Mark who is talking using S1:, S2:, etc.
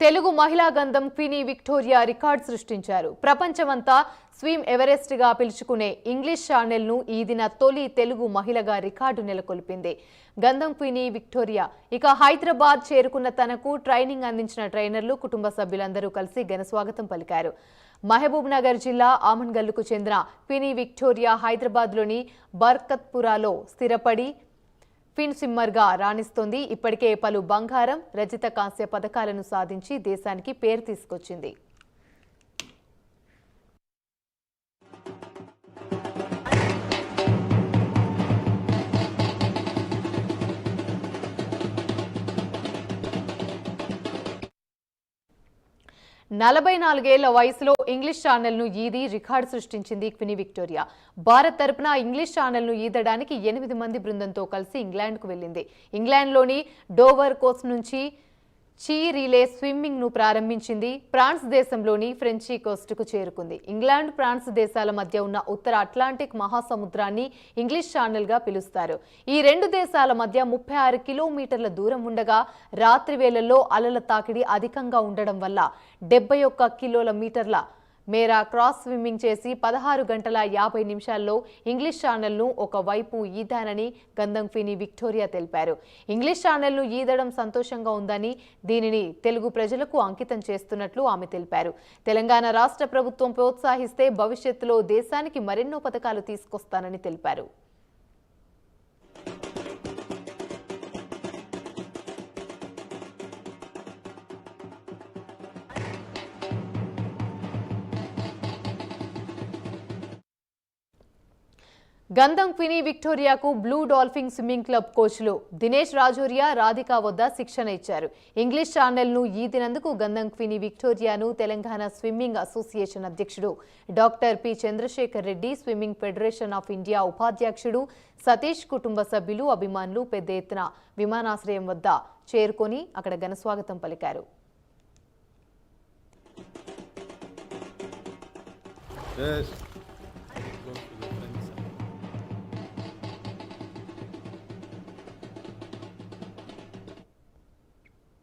S1: తెలుగు మహిళా గంధం క్వీనీ Victoria record సృష్టించారు. ప్రపంచమంతా స్వీమ్ ఎవరెస్ట్గా పిలుచుకునే ఇంగ్లీష్ ఛానెల్ను ఈ దిన తొలి తెలుగు మహిళగా రికార్డు నెలకొల్పింది. గంధం క్వీనీ విక్టోరియా ఇక హైదరాబాద్ చేరుకున్న తనకు ట్రైనింగ్ అందించిన ట్రైనర్లు కుటుంబ సభ్యులందరూ కలిసి ఘనస్వాగతం పలికారు. మహబూబ్ నగర్ జిల్లా ఆమన్గల్లుకు చెందిన క్వీనీ విక్టోరియా హైదరాబాద్లోని బర్కత్పురాలో స్థిరపడి ఫిన్ సిమ్మర్గా రాణిస్తోంది. ఇప్పటికే పలు బంగారం రజిత కాంస్య పథకాలను సాధించి దేశానికి పేరు తీసుకొచ్చింది. నలభై నాలుగేళ్ళ వయసులో ఇంగ్లీష్ ఛానల్ను ఈది రికార్డు సృష్టించింది క్వినీ విక్టోరియా. భారత్ తరపున ఇంగ్లీష్ ఛానల్ను ఈదడానికి ఎనిమిది మంది బృందంతో కలిసి ఇంగ్లాండ్కు వెళ్ళింది. ఇంగ్లాండ్లోని డోవర్ కోస్ట్ నుంచి చీ రీలే స్విమ్మింగ్ను ప్రారంభించింది ఫ్రాన్స్ దేశంలోని ఫ్రెంచి కోస్టుకు చేరుకుంది. ఇంగ్లాండ్ ఫ్రాన్స్ దేశాల మధ్య ఉన్న ఉత్తర అట్లాంటిక్ మహాసముద్రాన్ని ఇంగ్లీష్ ఛానల్గా పిలుస్తారు. ఈ రెండు దేశాల మధ్య ముప్పై ఆరు కిలోమీటర్ల దూరం ఉండగా రాత్రి వేళల్లో అలల తాకిడి అధికంగా ఉండడం వల్ల డెబ్బై ఒక్క కిలోల మీటర్ల మేరా క్రాస్ స్విమ్మింగ్ చేసి పదహారు గంటల యాభై నిమిషాల్లో ఇంగ్లీష్ ఛానల్ను ఒకవైపు ఈదానని గంధంఫిని విక్టోరియా తెలిపారు. ఇంగ్లీష్ ఛానల్ను ఈదడం సంతోషంగా ఉందని దీనిని తెలుగు ప్రజలకు అంకితం చేస్తున్నట్లు ఆమె తెలిపారు. తెలంగాణ రాష్ట్ర ప్రభుత్వం ప్రోత్సహిస్తే భవిష్యత్తులో దేశానికి మరెన్నో పథకాలు తీసుకొస్తానని తెలిపారు. గంధం క్వినీ విక్టోరియాకు బ్లూ డాల్ఫిన్ స్విమ్మింగ్ క్లబ్ కోచ్లు దినేష్ రాజోరియా రాధిక వద్ద శిక్షణ ఇచ్చారు. ఇంగ్లీష్ ఛానల్ను ఈదినందుకు గంధం క్వినీ విక్టోరియాను తెలంగాణ స్విమ్మింగ్ అసోసియేషన్ అధ్యక్షుడు doctor P. Chandrashekar Reddy swimming federation of India ఉపాధ్యక్షుడు సతీష్ కుటుంబ సభ్యులు అభిమానులు పెద్ద ఎత్తున విమానాశ్రయం వద్ద చేరుకొని అక్కడ ఘనస్వాగతం పలికారు.
S2: Yes.